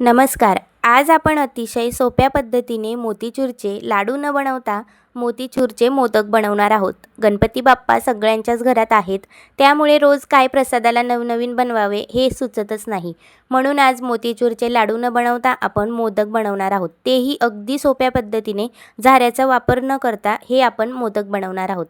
नमस्कार. आज आपण अतिशय सोप्या पद्धतीने मोतीचूरचे लाडू न बनवता मोतीचूरचे मोदक बनवणार आहोत. गणपती बाप्पा सगळ्यांच्याच घरात आहेत. त्यामुळे रोज काय प्रसादाला नवनवीन बनवावे हे सुचतच नाही. म्हणून आज मोतीचूरचे लाडू न बनवता आपण मोदक बनवणार आहोत. तेही अगदी सोप्या पद्धतीने झाऱ्याचा वापर न करता हे आपण मोदक बनवणार आहोत.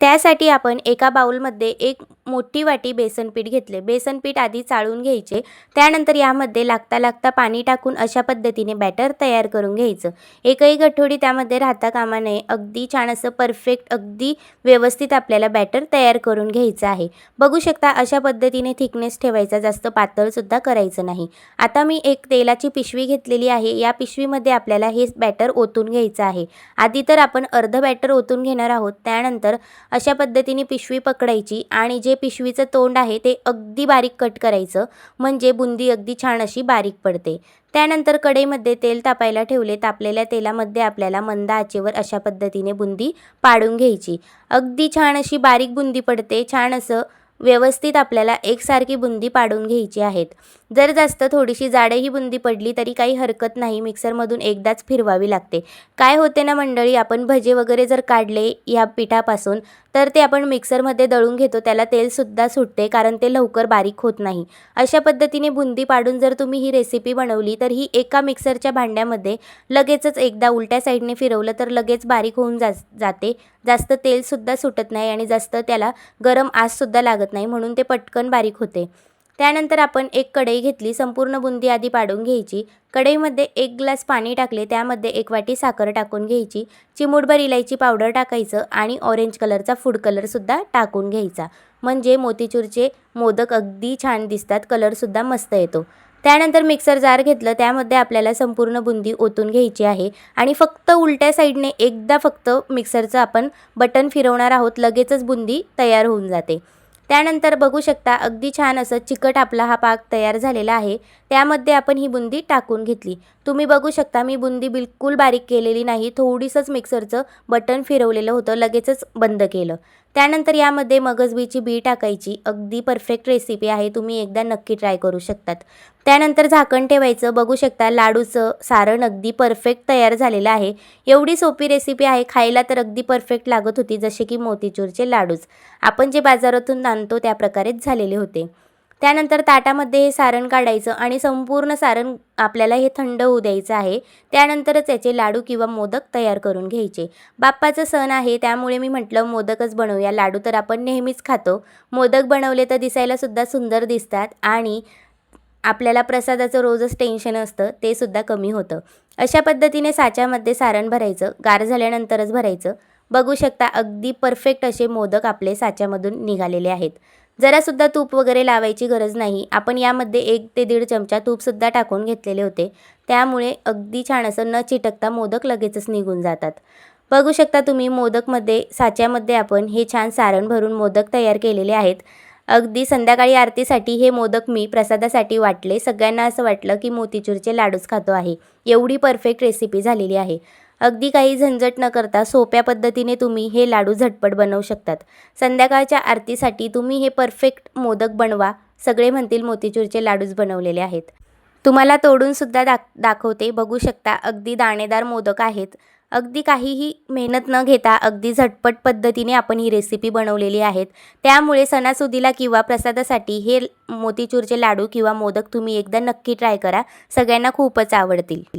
त्यासाठी आपण एका बाउलमध्ये एक मोठी वाटी बेसनपीठ घेतले. बेसनपीठ आधी चाळून घ्यायचे. त्यानंतर यामध्ये लागता लागता पाणी टाकून अशा पद्धतीने बॅटर तयार करून घ्यायचं. एकही गठोडी त्यामध्ये राहता कामा नये. अगदी छान असं परफेक्ट अगदी व्यवस्थित आपल्याला बॅटर तयार करून घ्यायचं आहे. बघू शकता अशा पद्धतीने थिकनेस ठेवायचा जास्त पातळसुद्धा करायचं नाही. आता मी एक तेलाची पिशवी घेतलेली आहे. या पिशवीमध्ये आपल्याला हे बॅटर ओतून घ्यायचं आहे. आधी तर आपण अर्ध बॅटर ओतून घेणार आहोत. त्यानंतर अशा पद्धतीने पिशवी पकडायची आणि जे पिशवीचं तोंड आहे ते अगदी बारीक कट करायचं. म्हणजे बुंदी अगदी छान अशी बारीक पडते. त्यानंतर कढईमध्ये तेल तापायला ठेवले. तापलेल्या तेलामध्ये आपल्याला मंद आचेवर अशा पद्धतीने बुंदी पाडून घ्यायची. अगदी छान अशी बारीक बुंदी पडते. छान असं व्यवस्थित आपल्याला एकसारखी बुंदी पाडून घ्यायची आहेत. जर जास्त थोडीशी जाडही बुंदी पडली तरी काही हरकत नाही मिक्सरमधून एकदाच फिरवावी लागते. काय होते ना मंडळी आपण भजे वगैरे जर काढले या पिठापासून तर ते आपण मिक्सरमध्ये दळून घेतो त्याला तेलसुद्धा सुटते कारण ते लवकर बारीक होत नाही. अशा पद्धतीने बुंदी पाडून जर तुम्ही ही रेसिपी बनवली तर ही एका मिक्सरच्या भांड्यामध्ये लगेचच एकदा उलट्या साईडने फिरवलं तर लगेच बारीक होऊन जा जाते. जास्त तेलसुद्धा सुटत नाही आणि जास्त त्याला गरम आससुद्धा लागत नाही म्हणून ते पटकन बारीक होते. त्यानंतर आपण एक कढई घेतली संपूर्ण बुंदी आधी पाडून घ्यायची. कढईमध्ये एक ग्लास पाणी टाकले त्यामध्ये एक वाटी साखर टाकून घ्यायची. चिमूटभर इलायची पावडर टाकायचं आणि ऑरेंज कलरचा फूड कलरसुद्धा टाकून घ्यायचा. म्हणजे मोतीचूरचे मोदक अगदी छान दिसतात कलरसुद्धा मस्त येतो. त्यानंतर मिक्सर जार घेतलं त्यामध्ये आपल्याला संपूर्ण बुंदी ओतून घ्यायची आहे. आणि फक्त उलट्या साईडने एकदा फक्त मिक्सरचं आपण बटन फिरवणार आहोत लगेचच बुंदी तयार होऊन जाते. त्यानंतर बघू शकता अगदी छान असं चिकट आपला हा पाक तयार झालेला आहे. त्यामध्ये आपण ही बुंदी टाकून घेतली. तुम्ही बघू शकता मी बुंदी बिलकुल बारीक केलेली नाही. थोडीसंच मिक्सरचं बटन फिरवलेलं होतं. लगेचच बंद केलं. त्यानंतर यामध्ये मगजबीची बी टाकायची. अगदी परफेक्ट रेसिपी आहे. तुम्ही एकदा नक्की ट्राय करू शकतात. त्यानंतर झाकण ठेवायचं. बघू शकता लाडूचं सारण अगदी परफेक्ट तयार झालेलं आहे. एवढी सोपी रेसिपी आहे. खायला तर अगदी परफेक्ट लागत होती जसे की मोतीचूरचे लाडूच. आपण जे बाजारातून आणतो त्या प्रकारेच झालेले होते. त्यानंतर ताटामध्ये हे सारण काढायचं आणि संपूर्ण सारण आपल्याला हे थंड होऊ द्यायचं आहे. त्यानंतरच याचे लाडू किंवा मोदक तयार करून घ्यायचे. बाप्पाचं सण आहे त्यामुळे मी म्हटलं मोदकच बनवूया. लाडू तर आपण नेहमीच खातो. मोदक बनवले तर दिसायलासुद्धा सुंदर दिसतात आणि आपल्याला प्रसादाचं रोजच टेन्शन असतं ते सुद्धा कमी होतं. अशा पद्धतीने साच्यामध्ये सारण भरायचं गार झाल्यानंतरच भरायचं. बघू शकता अगदी परफेक्ट असे मोदक आपले साच्यामधून निघालेले आहेत. जरासुद्धा तूप वगैरे लावायची गरज नाही. आपण यामध्ये एक ते दीड चमचा तूपसुद्धा टाकून घेतलेले होते. त्यामुळे अगदी छान असं न चिटकता मोदक लगेचच निघून जातात. बघू शकता तुम्ही मोदकमध्ये साच्यामध्ये आपण हे छान सारण भरून मोदक तयार केलेले आहेत. अगदी संध्याकाळी आरतीसाठी हे मोदक मी प्रसादासाठी वाटले. सगळ्यांना असं वाटलं की मोतीचूरचे लाडूच खातो आहे. एवढी परफेक्ट रेसिपी झालेली आहे. अगदी काही झंझट न करता सोप्या पद्धतीने तुम्ही हे लाडू झटपट बनवू शकतात. संध्याकाळच्या आरतीसाठी तुम्ही हे परफेक्ट मोदक बनवा. सगळे म्हणतील मोतीचूरचे लाडूच बनवलेले आहेत. तुम्हाला तोडूनसुद्धा दाख दाखवते. बघू शकता अगदी दाणेदार मोदक आहेत. अगदी काहीही मेहनत न घेता अगदी झटपट पद्धतीने आपण ही रेसिपी बनवलेली आहेत. त्यामुळे सणासुदीला किंवा प्रसादासाठी हे मोतीचूरचे लाडू किंवा मोदक तुम्ही एकदा नक्की ट्राय करा. सगळ्यांना खूपच आवडतील.